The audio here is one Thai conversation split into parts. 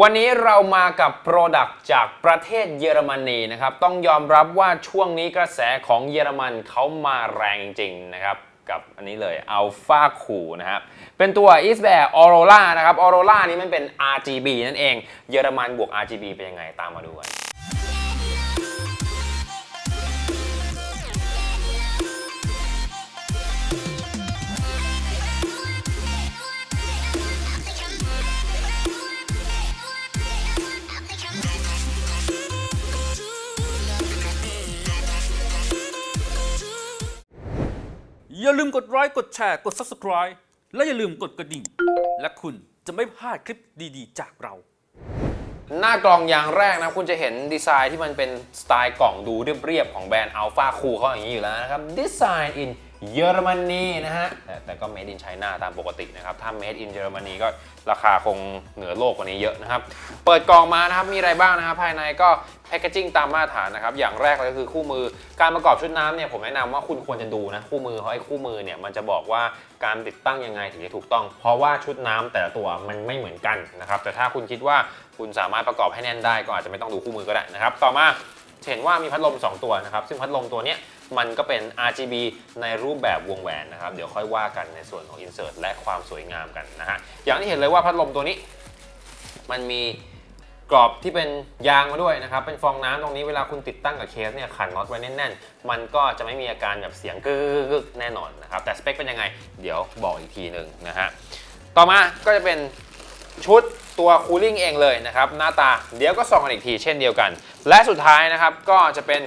วันนี้เรามากับโปรดักต์จากประเทศเยอรมนีนะครับ ต้องยอมรับว่าช่วงนี้กระแสของเยอรมันเขามาแรงจริงนะครับ กับอันนี้เลย Alpha c o o นะครับ เป็นตัว e s b a r Aurora นะครับ Aurora นี้มันเป็น RGB นั่นเอง เยอรมันบวก RGB เป็นยังไงตามมาดูกัน อย่าลืมกดไลค์กดแชร์กด Subscribe และอย่าลืมกดกระดิ่ง และคุณจะไม่พลาดคลิปดีๆ จากเรา หน้ากล่องอย่างแรกนะคุณจะเห็นดีไซน์ที่มันเป็นสไตล์กล่องดูเรียบๆของแบรนด์ Alpha Cool เขาอย่างนี้อยู่แล้วนะครับ Design in เยอรมนีนะฮะ แต่ก็ Made in China ตามปกตินะครับ ถ้า Made in เยอรมนีก็ราคาคงเหนือโลกกว่านี้เยอะนะครับ เปิดกล่องมานะครับ มีอะไรบ้างนะครับ ภายในก็แพคเกจิ้งตามมาตรฐานนะครับ อย่างแรกเลยก็คือคู่มือ การประกอบชุดน้ำเนี่ยผมแนะนำว่าคุณควรจะดูนะ คู่มือเพราะไอ้คู่มือเนี่ยมันจะบอกว่าการติดตั้งยังไงถึงจะถูกต้อง เพราะว่าชุดน้ำแต่ละตัวมันไม่เหมือนกันนะครับ แต่ถ้าคุณคิดว่าคุณสามารถประกอบให้แน่นได้ก็อาจจะไม่ต้องดูคู่มือก็ได้นะครับ ต่อมาเห็นว่ามีพัดลม 2 ตัวนะครับ ซึ่งพัดลมตัวเนี้ย มันก็เป็น RGB ในรูปแบบวงแหวนนะครับ เดี๋ยวค่อยว่ากันในส่วนของ insert และความสวยงามกันนะฮะ อย่างที่เห็นเลยว่าพัดลมตัวนี้ มันมีกรอบที่เป็นยางมาด้วยนะครับ เป็นฟองน้ำตรงนี้เวลาคุณติดตั้งกับเคสเนี่ยขันน็อตไว้แน่นๆ มันก็จะไม่มีอาการแบบเสียงกึกๆแน่นอนนะครับ แต่สเปคเป็นยังไง เดี๋ยวบอกอีกทีหนึ่งนะฮะ ต่อมาก็จะเป็นชุดตัวคูลิ่งเองเลยนะครับ หน้าตาเดี๋ยวก็ส่องกันอีกทีเช่นเดียวกัน และสุดท้ายนะครับก็จะเป็น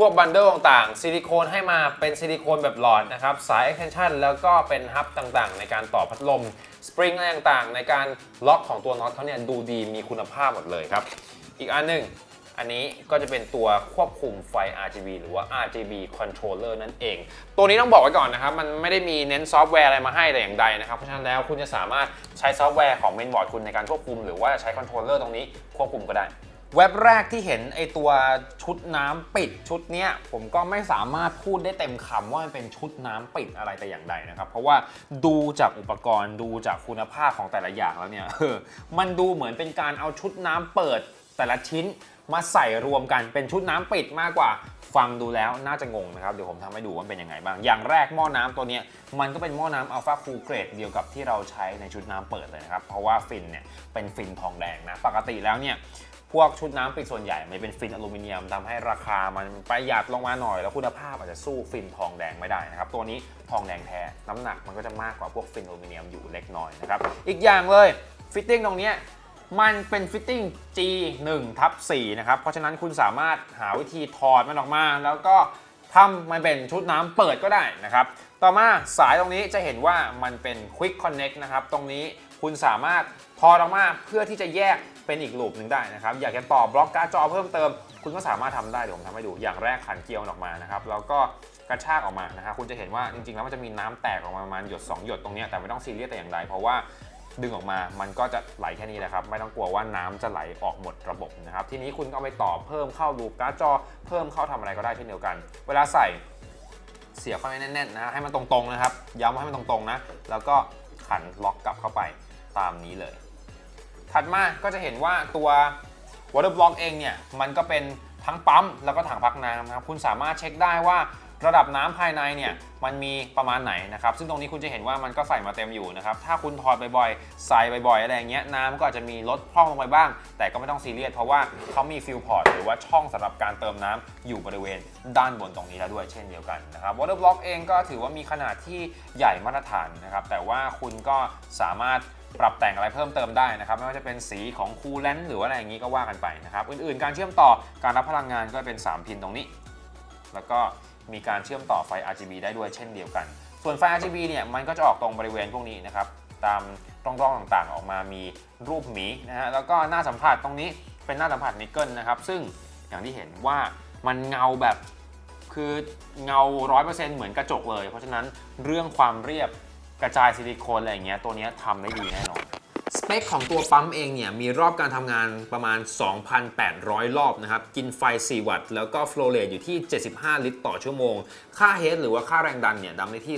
พวกบันเดิลต่างๆ ซิลิโคนให้มาเป็นซิลิโคนแบบหลอดนะครับ สาย extension แล้วก็เป็นฮับต่างๆ ในการต่อพัดลม สปริงอะไรต่างๆ ในการล็อกของตัวน็อตเขาเนี่ยดูดีมีคุณภาพหมดเลยครับ อีกอันหนึ่งอันนี้ก็จะเป็นตัวควบคุมไฟ RGB หรือว่า RGB controller นั่นเอง ตัวนี้ต้องบอกไว้ก่อนนะครับ มันไม่ได้มีเน้นซอฟต์แวร์อะไรมาให้แต่อย่างใดนะครับ เพราะฉะนั้นแล้วคุณจะสามารถใช้ซอฟต์แวร์ของเมนบอร์ดคุณในการควบคุม หรือว่าใช้คอนโทรลเลอร์ตรงนี้ควบคุมก็ได้ เว็บแรกที่เห็นไอตัวชุดน้ำปิดชุดเนี้ยผมก็ไม่สามารถพูดได้เต็มคำว่ามันเป็นชุดน้ำปิดอะไรแต่อย่างใดนะครับ เพราะว่าดูจากอุปกรณ์ดูจากคุณภาพของแต่ละอย่างแล้วเนี่ยมันดูเหมือนเป็นการเอาชุดน้ำเปิดแต่ละชิ้นมาใส่รวมกันเป็นชุดน้ำปิดมากกว่าฟังดูแล้วน่าจะงงนะครับ เดี๋ยวผมทำให้ดูว่าเป็นยังไงบ้าง อย่างแรกหม้อน้ำตัวนี้มันก็เป็นหม้อน้ำอัลฟาคูเกรดเดียวกับที่เราใช้ในชุดน้ำเปิดเลยนะครับ เพราะว่าฟินเนี่ยเป็นฟินทองแดงนะ ปกติแล้วเนี่ย พวกชุดน้ำปิดส่วนใหญ่มันเป็นฟินอลูมิเนียมทำให้ราคามันประหยัดลงมาหน่อย แล้วคุณภาพอาจจะสู้ฟินทองแดงไม่ได้นะครับ ตัวนี้ทองแดงแท้น้ำหนักมันก็จะมากกว่าพวกฟินอลูมิเนียมอยู่เล็กน้อยนะครับ อีกอย่างเลยฟิตติ้งตรงนี้มันเป็นฟิตติ้ง G1 ทับ4นะครับ เพราะฉะนั้นคุณสามารถหาวิธีถอดมันออกมา แล้วก็ทำมันเป็นชุดน้ำเปิดก็ได้นะครับ ต่อมาสายตรงนี้จะเห็นว่ามันเป็น Quick Connect นะครับ ตรงนี้คุณสามารถถอดออกมาเพื่อที่จะแยก เป็นอีกลูปหนึ่งได้นะครับ อยากจะต่อบล็อกการ์ดจอเพิ่มเติม คุณก็สามารถทำได้เดี๋ยวผมทำให้ดูอย่างแรกขันเกลียวออกมานะครับแล้วก็กระชากออกมานะครับคุณจะเห็นว่าจริงๆแล้วมันจะมีน้ำแตกออกมาประมาณหยด 2 หยดตรงนี้แต่ไม่ต้องซีเรียสแต่อย่างใดเพราะว่าดึงออกมามันก็จะไหลแค่นี้แหละครับ ไม่ต้องกลัวว่าน้ำจะไหลออกหมดระบบนะครับ ทีนี้คุณก็เอาไปต่อเพิ่มเข้าลูปการ์ดจอ เพิ่มเข้าทำอะไรก็ได้เช่นเดียวกัน เวลาใส่เสียบเข้าไปแน่นๆนะให้มันตรงๆนะครับ ย้ำว่าให้มันตรงๆนะ แล้วก็ขันล็อกกลับเข้าไปตามนี้เลย ถัดมาก็จะเห็นว่าตัว water block เองเนี่ยมันก็เป็นทั้งปั๊มแล้วก็ถังพักน้ำนะครับคุณสามารถเช็คได้ว่าระดับน้ำภายในเนี่ยมันมีประมาณไหนนะครับ ซึ่งตรงนี้คุณจะเห็นว่ามันก็ใส่มาเต็มอยู่นะครับ ถ้าคุณถอดบ่อยๆ ใส่บ่อยๆ อะไรอย่างเงี้ยน้ำก็อาจจะมีลดพร่องลงไปบ้าง แต่ก็ไม่ต้องซีเรียสเพราะว่าเขามีฟิลพอร์ตหรือว่าช่องสำหรับการเติมน้ำอยู่บริเวณด้านบนตรงนี้แล้วด้วยเช่นเดียวกันนะครับ water block เองก็ถือว่ามีขนาดที่ใหญ่มาตรฐานนะครับ แต่ว่าคุณก็สามารถ ปรับแต่งอะไรเพิ่มเติมได้นะครับ ไม่ว่าจะเป็นสีของคูลเลนต์หรือว่าอะไรอย่างนี้ก็ว่ากันไปนะครับ อื่นๆ การเชื่อมต่อการรับพลังงานก็เป็น 3 พินตรงนี้ แล้วก็มีการเชื่อมต่อไฟ RGB ได้ด้วยเช่นเดียวกัน ส่วนไฟ RGB เนี่ยมันก็จะออกตรงบริเวณพวกนี้นะครับตามร่องๆต่างๆ ออกมามีรูปหมีนะฮะแล้วก็หน้าสัมผัสตรงนี้เป็นหน้าสัมผัสนิกเกิลนะครับ ซึ่งอย่างที่เห็นว่ามันเงาแบบคือเงา 100%เหมือนกระจกเลย เพราะฉะนั้นเรื่องความเรียบ กระจายซิลิโคนอะไรอย่างเงี้ยตัวเนี้ยทำได้ดีแน่นอน สเปคของตัวปั๊มเองเนี่ย มีรอบการทำงานประมาณ 2,800 รอบนะครับ กินไฟ 4 วัตต์ แล้วก็ฟลูเรตอยู่ที่ 75 ลิตรต่อชั่วโมง ค่าเฮดหรือว่าค่าแรงดันเนี่ยดำได้ที่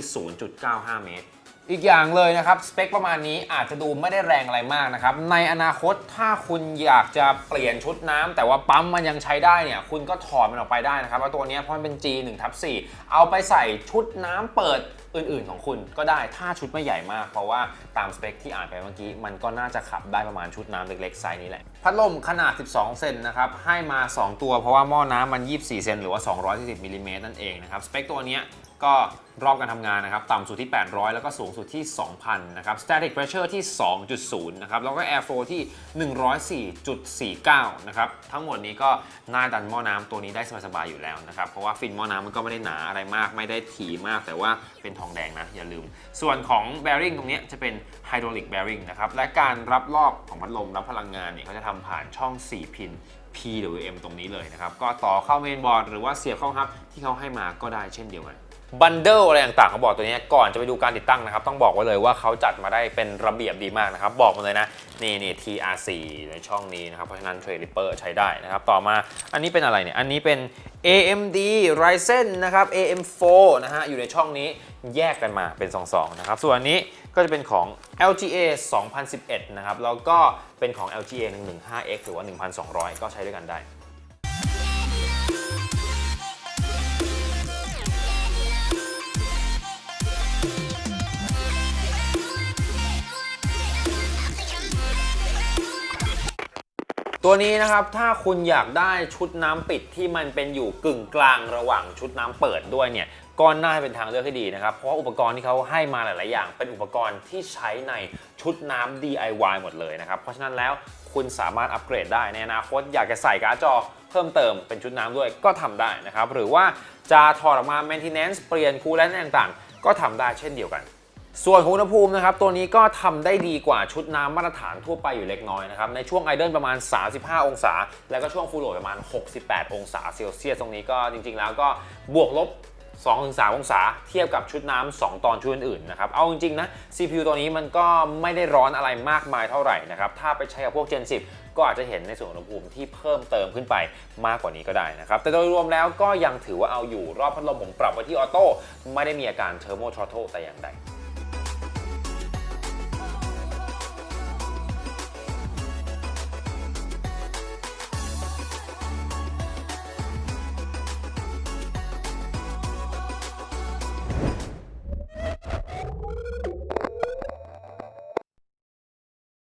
0.95 เมตร อีกอย่างเลยนะครับ สเปคประมาณนี้อาจจะดูไม่ได้แรงอะไรมากนะครับ ในอนาคตถ้าคุณอยากจะเปลี่ยนชุดน้ำแต่ว่าปั๊มมันยังใช้ได้เนี่ย คุณก็ถอดมันออกไปได้นะครับว่าตัวนี้เพราะมันเป็น G 1ทับ4เอาไปใส่ชุดน้ำเปิดอื่นๆของคุณก็ได้ถ้าชุดไม่ใหญ่มาก เพราะว่าตามสเปคที่อ่านไปเมื่อกี้มันก็น่าจะขับได้ประมาณชุดน้ำเล็กๆไซส์นี้แหละ พัดลมขนาด 12 เซนนะครับให้มา 2 ตัวเพราะว่าหม้อน้ำมัน 24 เซนหรือว่า 240มิลลิเมตรนั่นเองนะครับสเปคตัวนี้ ก็รอบการทำงานนะครับต่ำสุดที่ 800 แล้วก็สูงสุดที่ 2,000 นะครับ static pressure ที่ 2.0 นะครับ แล้วก็ air flow ที่ 104.49 นะครับ ทั้งหมดนี้ก็น่าดันหม้อน้ำตัวนี้ได้สบายๆอยู่แล้วนะครับ เพราะว่าฟินหม้อน้ำมันก็ไม่ได้หนาอะไรมาก ไม่ได้ถี่มาก แต่ว่าเป็นทองแดงนะ อย่าลืม ส่วนของ bearing ตรงนี้จะเป็น hydraulic bearing นะครับ และการรับรอบของพัดลมรับพลังงานเนี่ยเขาจะทำผ่านช่อง 4 พิน PWM ตรงนี้เลยนะครับ ก็ต่อเข้าเมนบอร์ดหรือว่าเสียบเข้าฮับที่เขาให้มาก็ได้เช่นเดียวกัน บันเดิลอะไรต่างๆเขาบอกตัวนี้ก่อนจะไปดูการติดตั้งนะครับ ต้องบอกไว้เลยว่าเขาจัดมาได้เป็นระเบียบดีมากนะครับ บอกมาเลยนะ นี่นี่ TRC ในช่องนี้นะครับ เพราะฉะนั้น t r a d e r ใช้ได้นะครับ ต่อมาอันนี้เป็นอะไรเนี่ย อันนี้เป็น AMD Ryzen นะครับ AM4 นะฮะ อยู่ในช่องนี้แยกกันมาเป็น2ๆนะครับ ส่วนอันนี้ก็จะเป็นของ LGA 2011 นะครับ แล้วก็เป็นของ LGA 115X หรือว่า 1200 ก็ใช้ด้วยกันได้ ตัวนี้นะครับถ้าคุณอยากได้ชุดน้ำปิดที่มันเป็นอยู่กึ่งกลางระหว่างชุดน้ำเปิดด้วยเนี่ยก็น่าจะเป็นทางเลือกที่ดีนะครับ เพราะอุปกรณ์ที่เขาให้มาหลาย ๆ อย่าง เป็นอุปกรณ์ที่ใช้ในชุดน้ำ DIY หมดเลยนะครับ เพราะฉะนั้นแล้วคุณสามารถอัปเกรดได้ในอนาคตอยากจะใส่การ์ดจอเพิ่มเติมเป็นชุดน้ำด้วยก็ทำได้นะครับ หรือว่าจะถอดออกมา maintenance เปลี่ยนคูลเลนต์ต่าง ๆ ก็ทำได้เช่นเดียวกัน ส่วนของอุณหภูมินะครับตัวนี้ก็ทำได้ดีกว่าชุดน้ำมาตรฐานทั่วไปอยู่เล็กน้อยนะครับในช่วงไอเดิลประมาณ 35 องศา แล้วก็ช่วงฟูลโหลดประมาณ 68 องศาเซลเซียสตรงนี้ก็จริง ๆ แล้วก็บวกลบ2-3 องศาเทียบกับชุดน้ำ2ตอนชุดอื่นๆนะครับ เอาจริงๆนะ CPU ตัวนี้มันก็ไม่ได้ร้อนอะไรมากมายเท่าไหร่นะครับ ถ้าไปใช้กับพวก Gen 10 ก็อาจจะเห็นในส่วนอุณหภูมิที่เพิ่มเติมขึ้นไปมากกว่านี้ก็ได้นะครับ แต่โดยรวมแล้วก็ยังถือว่าเอาอยู่รอบพัดลมผมปรับไว้ที่ออโต้ไม่ได้มีอาการเทอร์โมทรอตแต่อย่างใด